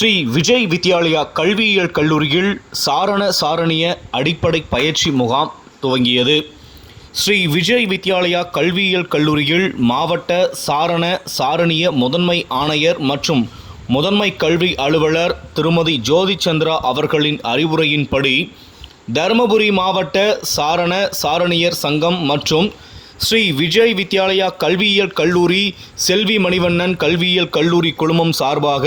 ஸ்ரீ விஜய் வித்யாலயா கல்வியியல் கல்லூரியில் சாரண சாரணிய அடிப்படை பயிற்சி முகாம் துவங்கியது. ஸ்ரீ விஜய் வித்யாலயா கல்வியியல் கல்லூரியில் மாவட்ட சாரண சாரணிய முதன்மை ஆணையர் மற்றும் முதன்மை கல்வி அலுவலர் திருமதி ஜோதி சந்திரா அவர்களின் அறிவுரையின்படி தருமபுரி மாவட்ட சாரண சாரணியர் சங்கம் மற்றும் ஸ்ரீ விஜய் வித்யாலயா கல்வியியல் கல்லூரி செல்வி மணிவண்ணன் கல்வியியல் கல்லூரி குழுமம் சார்பாக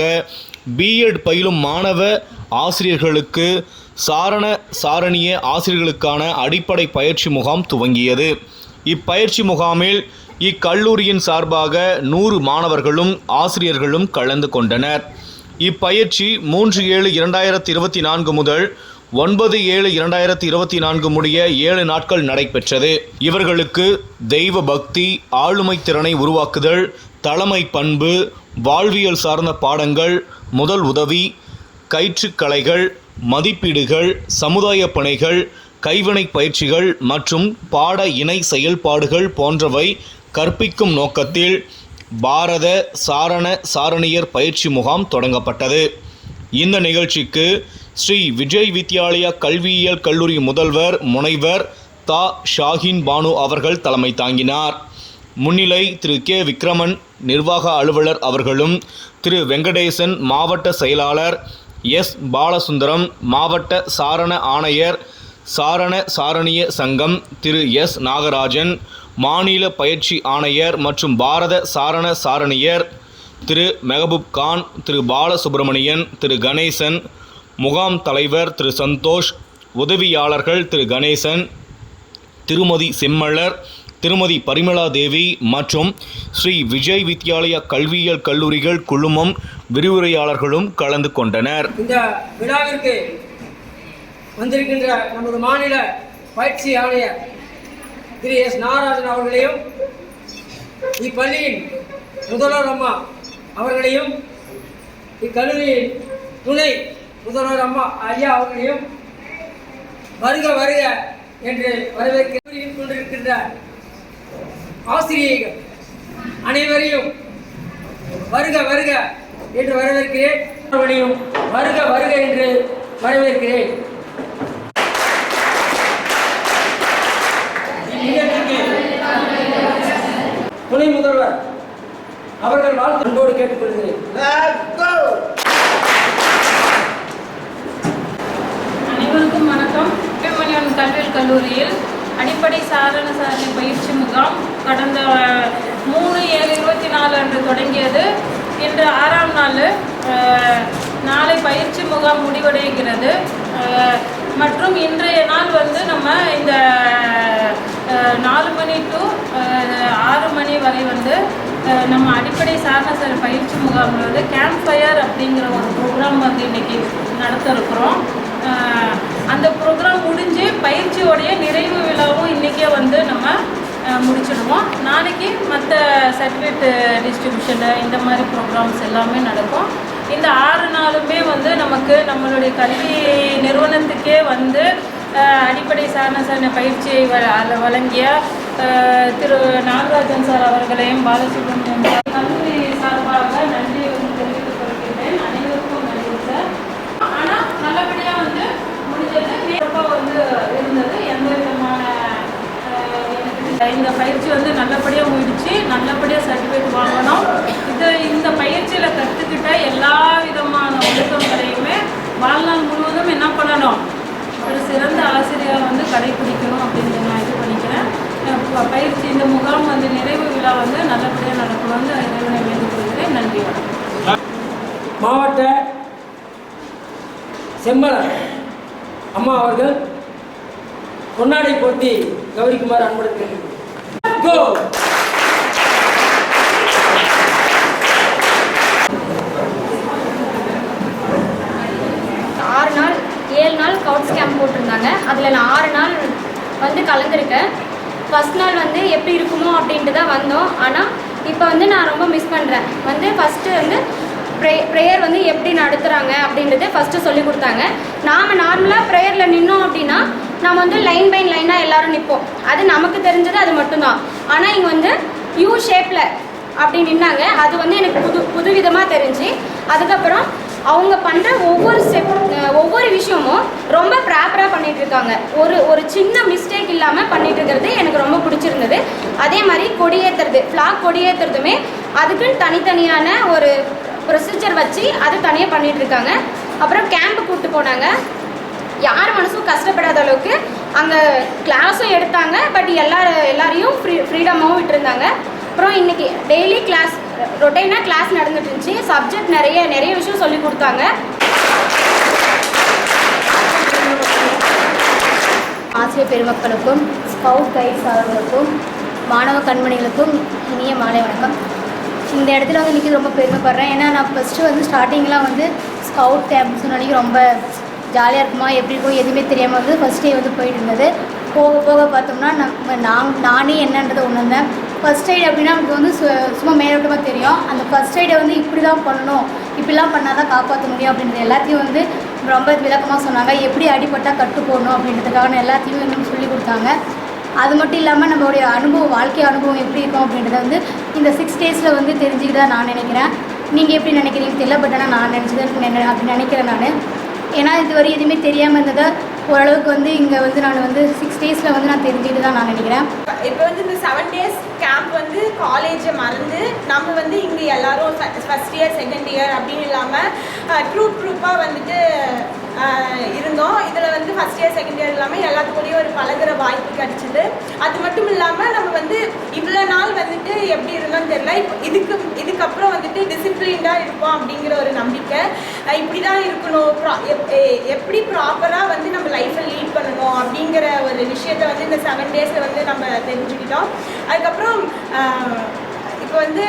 பிஎட் பயிலும் மாணவ ஆசிரியர்களுக்கு சாரண சாரணிய ஆசிரியர்களுக்கான அடிப்படை பயிற்சி முகாம் துவங்கியது. இப்பயிற்சி முகாமில் இக்கல்லூரியின் சார்பாக நூறு மாணவர்களும் ஆசிரியர்களும் கலந்து கொண்டனர். இப்பயிற்சி மூன்று ஏழு இரண்டாயிரத்தி இருபத்தி நான்கு முதல் ஒன்பது ஏழு இரண்டாயிரத்தி இருபத்தி நான்கு முடிய ஏழு நாட்கள் நடைபெற்றது. இவர்களுக்கு தெய்வ பக்தி ஆளுமை திறனை உருவாக்குதல் தலைமை பண்பு வாழ்வியல் சார்ந்த பாடங்கள் முதல் உதவி கயிற்றுக்கலைகள் மதிப்பீடுகள் சமுதாய பணிகள் கைவினை பயிற்சிகள் மற்றும் பாட இணை செயல்பாடுகள் போன்றவை கற்பிக்கும் நோக்கத்தில் பாரத சாரண சாரணியர் பயிற்சி முகாம் தொடங்கப்பட்டது. இந்த நிகழ்ச்சிக்கு ஸ்ரீ விஜய் வித்யாலயா கல்வியியல் கல்லூரி முதல்வர் முனைவர் தா. ஷாஹின் பானு அவர்கள் தலைமை தாங்கினார். முன்னிலை திரு கே. விக்ரமன் நிர்வாக அலுவலர் அவர்களும் திரு. வெங்கடேசன் மாவட்ட செயலாளர் எஸ். பாலசுந்தரம் மாவட்ட சாரண ஆணையர் சாரண சாரணிய சங்கம் திரு. எஸ். நாகராஜன் மாநில பயிற்சி ஆணையர் மற்றும் பாரத சாரண சாரணியர் திரு. மெஹபூப் கான் திரு. பாலசுப்ரமணியன் திரு. கணேசன் முகாம் தலைவர் திரு. சந்தோஷ் உதவியாளர்கள் திரு. கணேசன் திருமதி செம்மலர் திருமதி பரிமளா தேவி மற்றும் ஸ்ரீ விஜய் வித்யாலய கல்வியியல் கல்லூரிகள் குழுமம் விரிவுரையாளர்களும் கலந்து கொண்டனர். இந்த விழாவிற்கு வந்திருக்கின்ற நமது மாநில பயிற்சி ஆணையர் திரு எஸ் நாகராஜன் அவர்களையும் இப்பள்ளியின் முதல்வர் அம்மா அவர்களையும் இக்கல்லூரியின் துணை முதல்வர் அம்மா ஐயா அவர்களையும் வருக வருக என்று வரவேற்கிறேன். கொண்டிருக்கின்ற ஆசிரியர்கள் அனைவரையும் வருக வருக என்று வரவேற்கிறேன். வருக வருக என்று வரவேற்கிறேன். துணை முதல்வர் அவர்கள் வாழ்த்து அன்போடு கேட்டுக்கொள்கிறேன். அனைவருக்கும் வணக்கம். கல்வியல் கல்லூரியில் அடிப்படை சாரண சாரணை பயிற்சி முகாம் கடந்த மூணு ஏழு இருபத்தி நாலு அன்று தொடங்கியது. இன்று ஆறாம் நாள் நாளை பயிற்சி முகாம் முடிவடைகிறது. மற்றும் இன்றைய நாள் வந்து நம்ம இந்த நாலு மணி டு ஆறு மணி வரை வந்து நம்ம அடிப்படை சார்ந்த சில பயிற்சி முகாமில் வந்து கேம்ப் ஃபயர் அப்படிங்கிற ஒரு ப்ரோக்ராம் வந்து இன்றைக்கி நடத்த இருக்கிறோம் ஆஹ் அந்த ப்ரோக்ராம் முடிஞ்சு பயிற்சியோடைய நிறைவு விழாவும் இன்றைக்கே வந்து நம்ம ஆஹ் முடிச்சிடுவோம். நாளைக்கு மற்ற சர்டிஃபிகேட் டிஸ்ட்ரிபியூஷனு இந்த மாதிரி ப்ரோக்ராம்ஸ் எல்லாமே நடக்கும். இந்த ஆறு நாளுமே வந்து நமக்கு நம்மளுடைய கல்வி நிறுவனத்துக்கே வந்து அடிப்படை சாரண சார்ந்த பயிற்சியை வ- வழங்கிய திரு நாகராஜன் சார் அவர்களையும் பாலசுப்ரமணியம் சார் சார்பாக நன்றி வந்து தெரிவித்துக் கொள்கிறேன் அனைவருக்கும் நன்றி சார் ஆனா நல்லபடியா வந்து முடிஞ்சது சிறப்பாக வந்து இருந்தது எந்த விதமான அஹ், எனக்கு இந்த பயிற்சி வந்து நல்லபடியாக முடிச்சு நல்லபடியாக சர்டிஃபிகேட் வாங்கணும். இது இந்த பயிற்சியில் கற்றுக்கிட்ட எல்லா விதமான ஒழுக்கங்களையுமே வாழ்நாள் முழுவதும் என்ன பண்ணணும்? ஒரு சிறந்த ஆசிரியர் வந்து கடைபிடிக்கணும் அப்படின்னு நான் இது பண்ணிக்கிறேன். பயிற்சி இந்த முகாம் வந்து நிறைவு விழா வந்து நல்லபடியாக நடக்கணும்னு இறைவனை வேண்டிக் கொள்கிறேன் நன்றி வணக்கம். மாவட்ட செம்மலர் அம்மா அவர்கள் பொன்னாடை போட்டி கௌரிக்குமார் அன்புடன் ஆறு நாள் ஏழு நாள் கவுட்ஸ் கேம்ப் போட்டிருந்தாங்க. அதில் நான் ஆறு நாள் வந்து கலந்துருக்கேன். ஃபஸ்ட் நாள் வந்து எப்படி இருக்குமோ அப்படின்ட்டு தான் வந்தோம். ஆனால் இப்போ வந்து நான் ரொம்ப மிஸ் பண்ணுறேன் வந்து ஃபஸ்ட்டு வந்து ப்ரே ப்ரேயர் வந்து எப்படி நடத்துகிறாங்க அப்படின்றத ஃபஸ்ட்டு சொல்லி கொடுத்தாங்க. நாம் நார்மலாக ப்ரேயரில் நின்னோம் அப்படின்னா நம்ம வந்து லைன் பை லைனாக எல்லாரும் நிற்போம் அது நமக்கு தெரிஞ்சது அது மட்டும்தான். ஆனால் இங்கே வந்து யூ ஷேப்பில் அப்படி நின்னாங்க. அது வந்து எனக்கு புது புதுவிதமாக தெரிஞ்சு. அதுக்கப்புறம் அவங்க பண்ணுற ஒவ்வொரு ஸ்டெப் ஒவ்வொரு விஷயமும் ரொம்ப ப்ராப்பராக பண்ணிகிட்டு இருக்காங்க ஒரு ஒரு சின்ன மிஸ்டேக் இல்லாமல் பண்ணிகிட்டு இருக்கிறது எனக்கு ரொம்ப பிடிச்சிருந்தது. அதே மாதிரி கொடியேற்றுறது ஃப்ளாக் கொடியேற்றுறதுமே அதுக்குன்னு தனித்தனியான ஒரு ப்ரொசீஜர் வச்சு அது தனியாக பண்ணிகிட்டு இருக்காங்க அப்புறம் கேம்ப் கூப்பிட்டு போனாங்க. யார் மனசும் கஷ்டப்படாத அளவுக்கு அங்கே கிளாஸும் எடுத்தாங்க பட் எல்லா எல்லாரையும் ஃப்ரீ ஃப்ரீடமாகவும் விட்டுருந்தாங்க. அப்புறம் இன்றைக்கி டெய்லி கிளாஸ் ரொட்டைனாக கிளாஸ் நடந்துட்டு இருந்துச்சு. சப்ஜெக்ட் நிறைய நிறைய விஷயம் சொல்லி கொடுத்தாங்க. ஆசிரியர் பெருமக்களுக்கும் ஸ்கவுட் கைட்ஸ் அவர்களுக்கும் மாணவ கண்மணிகளுக்கும் இனிய மாலை வணக்கம். இந்த இடத்துல வந்து நிற்கிறது ரொம்ப பெருமைப்படுறேன். ஏன்னா நான் ஃபஸ்ட்டு வந்து ஸ்டார்டிங்லாம் வந்து ஸ்கவுட் கேம்ப்ஸ்னு சொன்னாலும் ரொம்ப ஜாலியாக இருக்குமா? எப்படி இருக்கும்? எதுவுமே தெரியாமல் வந்து ஃபஸ்ட் டே வந்து போயிட்டு இருந்தது. போக போக பார்த்தோம்னா நம்ம நான் நானே என்னன்றதை உணர்ந்தேன். ஃபஸ்ட் எய்டு அப்படின்னா நமக்கு வந்து சு- சும்மா மேலோட்டமாக தெரியும். அந்த ஃபஸ்ட் எய்டை வந்து இப்படி தான் பண்ணணும். இப்படிலாம் பண்ணால் தான் காப்பாற்ற முடியும் அப்படின்றது எல்லாத்தையும் வந்து ரொம்ப விளக்கமாக சொன்னாங்க. எப்படி அடிபட்டால் கட்டு போடணும் அப்படின்றதுக்கான எல்லாத்தையும் நம்ம சொல்லி கொடுத்தாங்க. அது மட்டும் இல்லாமல் நம்மளுடைய அனுபவம் வாழ்க்கை அனுபவம் எப்படி இருக்கும் அப்படின்றத வந்து இந்த சிக்ஸ் டேஸில் வந்து தெரிஞ்சுக்கிட்டா நான் நினைக்கிறேன். நீங்கள் எப்படி நினைக்கிறீங்க தெரியல பட் ஆனால் நான் நினச்சது அப்படின்னு அப்படி நினைக்கிறேன் நான். ஏன்னா இதுவரை எதுவுமே தெரியாமல் இருந்ததை ஓரளவுக்கு வந்து இங்கே வந்து நான் வந்து சிக்ஸ் டேஸில் வந்து நான் தெரிஞ்சுக்கிட்டு தான் நான் நினைக்கிறேன். இப்போ வந்து இந்த செவன் டேஸ் கேம்ப் வந்து காலேஜை மறந்து நம்ம வந்து இங்கே எல்லாரும் ஃபஸ்ட் இயர் செகண்ட் இயர் அப்படின்னு இல்லாமல் ட்ரூப் ட்ரூப்பாக வந்துட்டு வந்து ஃபஸ்ட் இயர் செகண்ட் இயர் இல்லாமல் எல்லாத்துக்கூடயும் ஒரு பழகுற வாய்ப்பு கிடச்சிது. அது மட்டும் இல்லாமல் நம்ம வந்து இவ்வளோ நாள் வந்துட்டு எப்படி இருந்தோம்னு தெரியல. இப்போ இதுக்கு இதுக்கப்புறம் வந்துட்டு டிசிப்ளின்டாக இருப்போம் அப்படிங்கிற ஒரு நம்பிக்கை இப்படி தான் இருக்கணும். ப்ரா எப்- எப்படி ப்ராப்பராக வந்து நம்ம லைஃப்பை லீட் பண்ணணும் அப்படிங்கிற ஒரு விஷயத்தை வந்து இந்த செவன் டேஸில் வந்து நம்ம தெரிஞ்சுக்கிட்டோம். அதுக்கப்புறம் இப்போ வந்து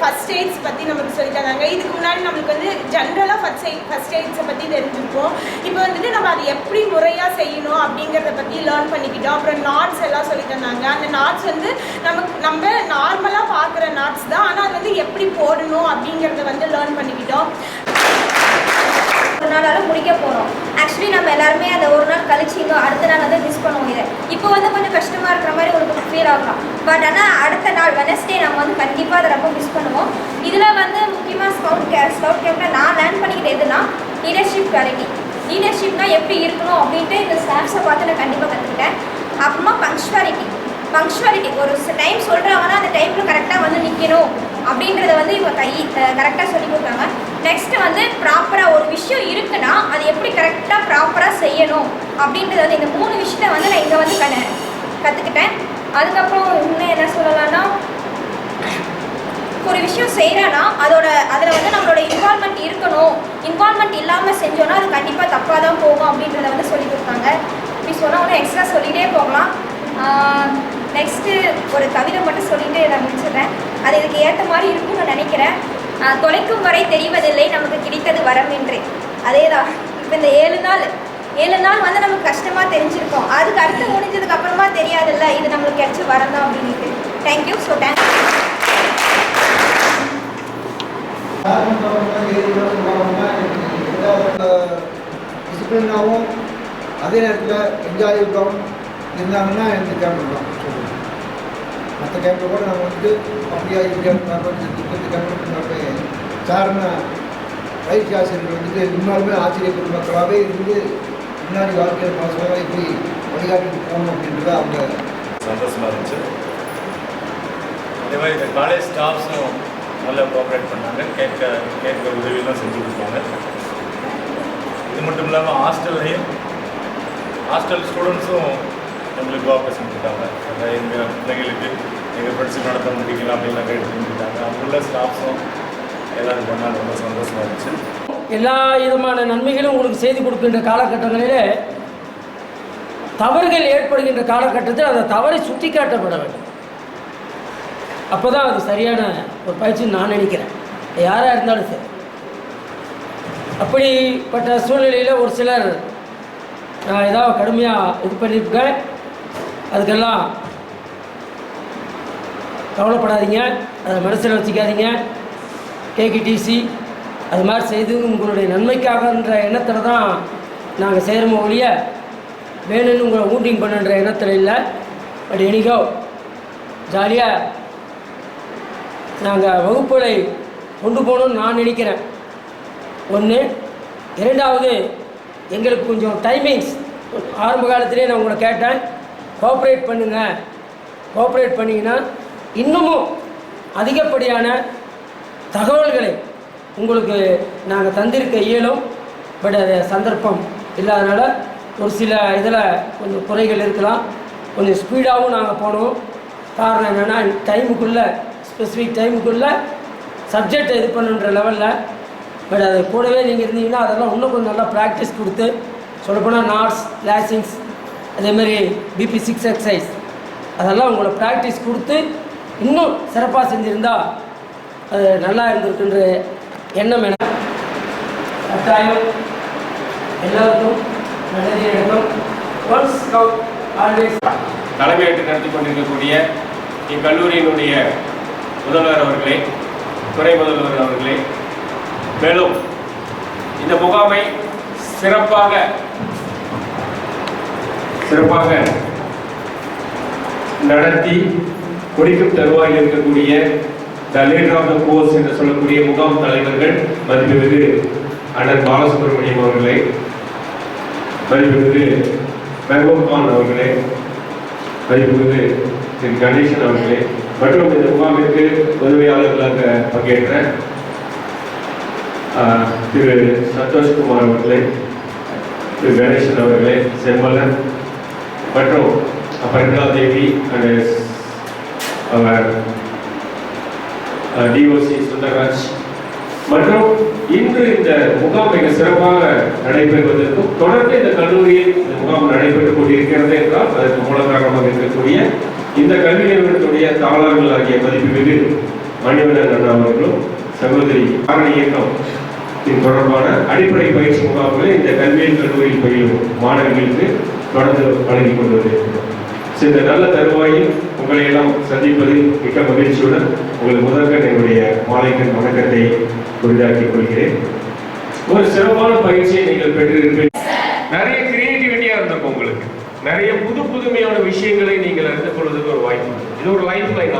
ஃபஸ்ட் எய்ட்ஸ் பற்றி நமக்கு சொல்லி தந்தாங்க இதுக்கு முன்னாடி நம்மளுக்கு வந்து ஜென்ரலாக ஃபஸ்ட் எய்ட் ஃபஸ்ட் எய்ட்ஸை பற்றி தெரிஞ்சிருப்போம். இப்போ வந்துட்டு நம்ம அதை எப்படி முறையாக செய்யணும் அப்படிங்கிறத பற்றி லேர்ன் பண்ணிக்கிட்டோம். அப்புறம் நாட்ஸ் எல்லாம் சொல்லி தந்தாங்க அந்த நாட்ஸ் வந்து நமக்கு நம்ம நார்மலாக பார்க்குற நாட்ஸ் தான். ஆனால் அது வந்து எப்படி போடணும் அப்படிங்கிறத வந்து லேர்ன் பண்ணிக்கிட்டோம். நாளால் முடிக்க போகிறோம் ஆக்சுவலி நம்ம எல்லாருமே அந்த ஒரு நாள் கழிச்சு இன்னும் அடுத்த நாள் வந்து மிஸ் பண்ணுவோம் இதை. இப்போ வந்து கொஞ்சம் கஷ்டமாக இருக்கிற மாதிரி உங்களுக்கு ஃபீல் ஆகலாம். பட் ஆனால் அடுத்த நாள் வெனஸ்டே நம்ம வந்து கண்டிப்பாக அதை ரொம்ப மிஸ் பண்ணுவோம். இதில் வந்து முக்கியமாக ஸ்கவுட் கே ஸ்கவுட் கேம்பில் நான் லேர்ன் பண்ணிக்கிட்டு எதுனா லீடர்ஷிப் குவாலிட்டி லீடர்ஷிப்னா எப்படி இருக்கணும் அப்படின்ட்டு இந்த ஸ்டாஃப்ஸை பார்த்து நான் கண்டிப்பாக கற்றுக்கிட்டேன் அப்புறமா பங்க்சுவாலிட்டி பங்க்சுவாலிட்டி ஒரு டைம் சொல்கிறாங்கன்னா அந்த டைமில் கரெக்டாக வந்து நிற்கணும் அப்படின்றத வந்து இவங்க கை கரெக்டாக சொல்லி கொடுத்தாங்க நெக்ஸ்ட் வந்து ப்ராப்பராக ஒரு விஷயம் இருக்குன்னா அது எப்படி கரெக்டாக ப்ராப்பராக செய்யணும் அப்படின்றத வந்து இந்த மூணு விஷயத்த வந்து நான் இங்கே வந்து க கற்றுக்கிட்டேன் அதுக்கப்புறம் இன்னும் என்ன சொல்லலாம்னா ஒரு விஷயம் செய்கிறேன்னா அதோட அதில் வந்து நம்மளோட இன்வால்மெண்ட் இருக்கணும். இன்வால்மெண்ட் இல்லாமல் செஞ்சோன்னா அது கண்டிப்பாக தப்பாக தான் போகும் அப்படின்றத வந்து சொல்லி கொடுத்தாங்க. இப்படி சொன்னால் ஒன்று எக்ஸ்ட்ரா சொல்லிகிட்டே போகலாம். நெக்ஸ்ட்டு ஒரு கவிதை மட்டும் சொல்லிட்டு நான் முடிச்சிடுறேன். அது இதுக்கு ஏற்ற மாதிரி இருக்கும்னு நான் நினைக்கிறேன். தொலைக்கும் வரை தெரிவதில்லை நமக்கு கிடைத்தது வரம் என்று அதே தான் இப்போ இந்த ஏழு நாள் ஏழு நாள் வந்து நமக்கு கஷ்டமாக தெரிஞ்சிருக்கோம். அதுக்கு அடுத்து முடிஞ்சதுக்கு அப்புறமா தெரியாதுல்ல இது நம்மளுக்கு கிடைச்ச வரம் தான் அப்படின்ட்டு தேங்க்யூ ஸோ தேங்க்யூ டிசிப்ளினாகவும் அதே நேரத்தில் என்ஜாயபிளாகவும் இருந்தாங்கன்னா எனக்கு கேம்ப் தான் மற்ற கேம்பில் கூட நம்ம வந்துட்டு அப்படியா இது கேம்ப் இந்த கேம்ப் சாரண பயிற்சி ஆசிரியர்கள் வந்துட்டு முன்னாலுமே ஆச்சரியப்படும் மக்களாகவே இருந்து முன்னாடி வாழ்க்கையில் பல இப்படி வழிகாட்டிட்டு போகணும் அப்படின்றத அவங்க சந்தோஷமாக இருந்துச்சு அதே மாதிரி இந்த காலேஜ் ஸ்டாஃப்ஸும் நல்லா கோஆப்ரேட் பண்ணாங்க கேட்க கேட்க உதவியெல்லாம் செஞ்சு கொடுத்தாங்க இது மட்டும் இல்லாமல் ஹாஸ்டல்லையும் ஹாஸ்டல் ஸ்டூடெண்ட்ஸும் நம்மளுக்கு கோஆப்ரேஷன் கொடுத்தாங்க எங்கள் பிள்ளைங்களுக்கு நீங்கள் படித்து நடத்த முடியல அப்படின்லாம் கைடு செஞ்சுட்டாங்க அங்குள்ள ஸ்டாஃப்ஸும் எல்லாரும் பண்ணால் ரொம்ப சந்தோஷமாக இருந்துச்சு. எல்லா விதமான நன்மைகளும் உங்களுக்கு செய்து கொடுக்கின்ற காலகட்டங்களிலே தவறுகள் ஏற்படுகின்ற காலகட்டத்தில் அந்த தவறை சுட்டி காட்டப்பட வேண்டும். அப்போ தான் அது சரியான ஒரு பயிற்சின்னு நான் நினைக்கிறேன். யாராக இருந்தாலும் சரி. அப்படிப்பட்ட சூழ்நிலையில் ஒரு சிலர் நான் ஏதாவது கடுமையாக இது பண்ணியிருக்கேன் அதுக்கெல்லாம் கவலைப்படாதீங்க. அதை மனசில் வச்சுக்காதீங்க. கேகிடிசி அது மாதிரி செய்து உங்களுடைய நன்மைக்காகன்ற எண்ணத்தில் தான் நாங்கள் செய்கிறோமோ ஒழிய வேணும்னு உங்களை ஊண்டிங் பண்ணுன்ற எண்ணத்தில் இல்லை. பட் எனிகோ ஜாலியாக நாங்கள் வகுப்புகளை கொண்டு போகணும்னு நான் நினைக்கிறேன். ஒன்று இரண்டாவது எங்களுக்கு கொஞ்சம் டைமிங்ஸ் ஆரம்ப காலத்திலே நான் உங்களை கேட்டேன். கோஆப்ரேட் பண்ணுங்கள் கோஆப்ரேட் பண்ணிங்கன்னா இன்னமும் அதிகப்படியான தகவல்களை உங்களுக்கு நாங்கள் தந்திருக்க இயலும். பட் அது சந்தர்ப்பம் இல்லாதனால ஒரு சில இதில் கொஞ்சம் குறைகள் இருக்கலாம். கொஞ்சம் ஸ்பீடாகவும் நாங்கள் போனோம். காரணம் என்னென்னா டைமுக்குள்ளே ஸ்பெசிஃபிக் டைமுக்குள்ளே சப்ஜெக்டை இது பண்ணுன்ற லெவலில் பட் அது கூடவே நீங்கள் இருந்தீங்கன்னா அதெல்லாம் இன்னும் கொஞ்சம் நல்லா ப்ராக்டிஸ் கொடுத்து சொல்லப்போனால் நாட்ஸ் லேசிங்ஸ் அதேமாரி பிபி சிக்ஸ் எக்ஸசைஸ் அதெல்லாம் உங்களை ப்ராக்டிஸ் கொடுத்து இன்னும் சிறப்பாக செஞ்சுருந்தா அது நல்லா இருந்திருக்குன்ற எண்ணம் என கட்டாயம் எல்லாருக்கும் நல்லது நடக்கும். ஒன்ஸ் ஆல்வேஸ் தலைமையேற்று நடத்தி கொண்டிருக்கக்கூடிய இக்கல்லூரியினுடைய முதல்வர் அவர்களே துறை முதல்வர் அவர்களே மேலும் இந்த முகாமை சிறப்பாக சிறப்பாக நடத்தி குடிக்கும் தருவாயில் இருக்கக்கூடிய the leader of the course என்று சொல்லக்கூடிய முகாம் தலைவர்கள் மதிப்புமிகு அண்ணன் பாலசுப்ரமணியம் அவர்களே மதிப்புமிகு மெஹபூப் கான் அவர்களே மதிப்புமிகு திரு கணேசன் அவர்களே. மற்றும் இந்த முகாமிற்கு உதவியாளர்களாக பங்கேற்ற திரு சந்தோஷ்குமார் அவர்களே திரு கணேசன் அவர்களே செம்மலன் மற்றும் பரிமலா தேவி அண்ட் அவர் டிஓசி சுந்தரராஜ். மற்றும் இன்று இந்த முகாம் மிக சிறப்பாக நடைபெறுவதற்கும் தொடர்ந்து இந்த கல்லூரியில் இந்த முகாம் நடைபெற்றுக் கொண்டிருக்கிறது என்றால் அதற்கு மூல காரணமாக இருக்கக்கூடிய இந்த கல்வி நிறுவனத்துடைய தாளர்கள் ஆகிய மதிப்புமிகு மணிவண்ணன் அண்ணா அவர்களும் சகோதரி காரணி இயக்கம் இது தொடர்பான அடிப்படை பயிற்சி முகாம்களை இந்த கல்வியியல் கல்லூரியில் பயிலும் மாணவர்களுக்கு தொடர்ந்து வழங்கி கொண்டு வருகிறோம் இந்த நல்ல தருவாயில் உங்களை எல்லாம் சந்திப்பதில் மிக்க மகிழ்ச்சியுடன் உங்கள் முதற்கண் என்னுடைய மாலைக்கண் வணக்கத்தை உரிதாக்கிக் கொள்கிறேன். ஒரு சிறப்பான பயிற்சியை நீங்கள் பெற்றிருப்பீர்கள். நிறைய கிரியேட்டிவிட்டியா இருந்திருக்கும் உங்களுக்கு. நிறைய புது புதுமையான விஷயங்களை நீங்கள் அறிந்து கொள்வதற்கு ஒரு வாய்ப்பு. இது ஒரு லைஃப் லைன்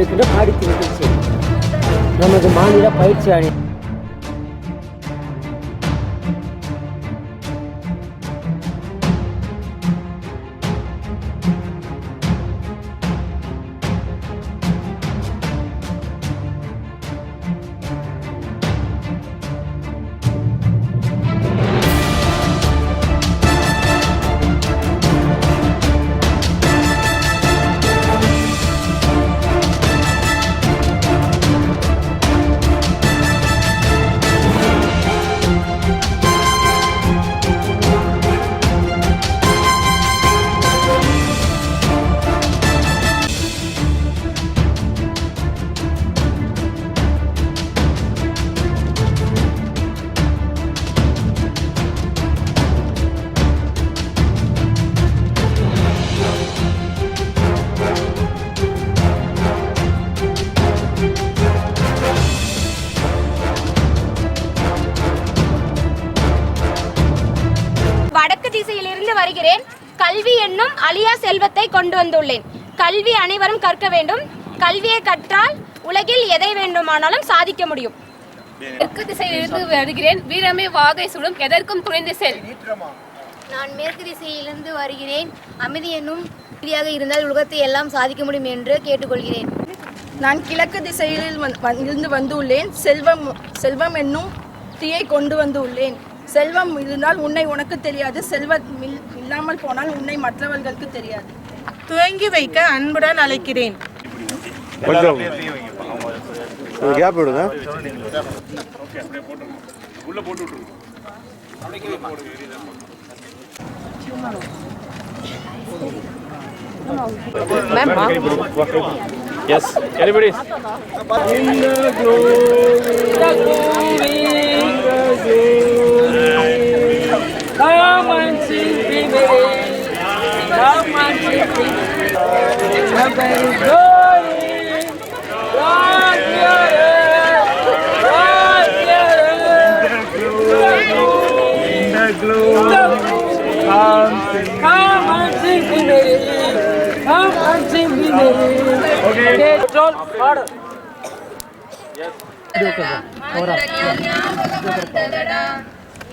இருக்கின்ற பாடித்து நிகழ்ச்சி நமது மாநில பயிற்சி அணி செல்வத்தை கொண்டு வந்துள்ளேன். கல்வி அனைவரும் கற்க வேண்டும். கல்வியை கற்றால் உலகில் எதை வேண்டுமானாலும் சாதிக்க முடியும். தெற்கு திசையிலிருந்து வருகிறேன். வீரமே வாகை சுடும். எதற்கும் துணிந்து செல். நான் மேற்கு திசையிலிருந்து வருகிறேன். அமைதி என்னும் ரீதியாக இருந்தால் உலகத்தை எல்லாம் சாதிக்க முடியும் என்று கேட்டுக்கொள்கிறேன். நான் கிழக்கு திசையில் இருந்து வந்துள்ளேன். செல்வம் செல்வம் என்னும் தீயை கொண்டு வந்து உள்ளேன் செல்வம் இருந்தால் உன்னை உனக்கு தெரியாது. செல்வம் இல்- இல்லாமல் போனால் உன்னை மற்றவர்களுக்கு தெரியாது. துவங்கி வைக்க அன்புடன் அழைக்கிறேன். கேப் விடுங்க. Come and baby.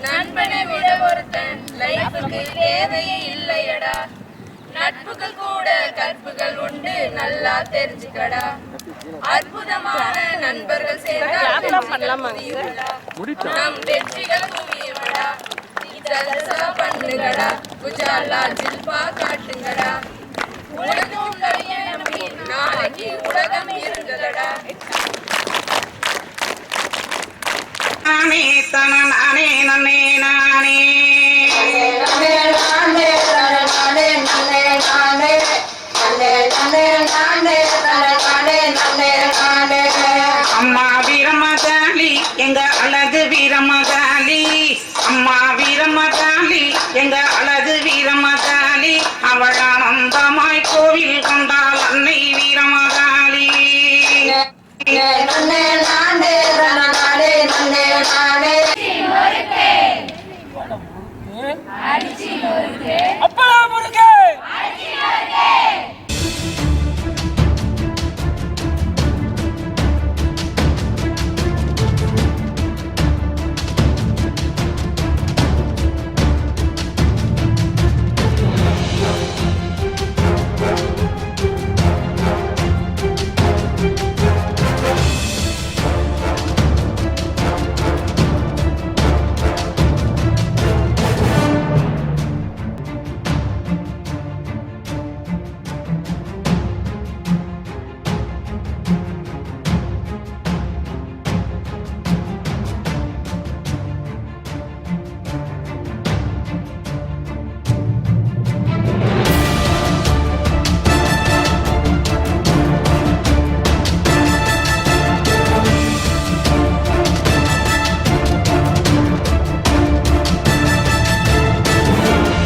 நண்பனை விட ஒருத்தன் லைஃபுக்கு தேவையே இல்லையடா. நட்புகள் கூட கற்புகள் உண்டு நல்லா தெரிஞ்சுக்கடா. அற்புதமான நண்பர்கள் சேர்ந்தால் நம் வெற்றிகள் குவியுமடா ஜல்சா பண்ணுங்கடா. குஜாலா ஜில்பா காட்டுங்கடா. உலகம் கையை நம்பி நாளைக்கு உலகம் இருங்கடா நானே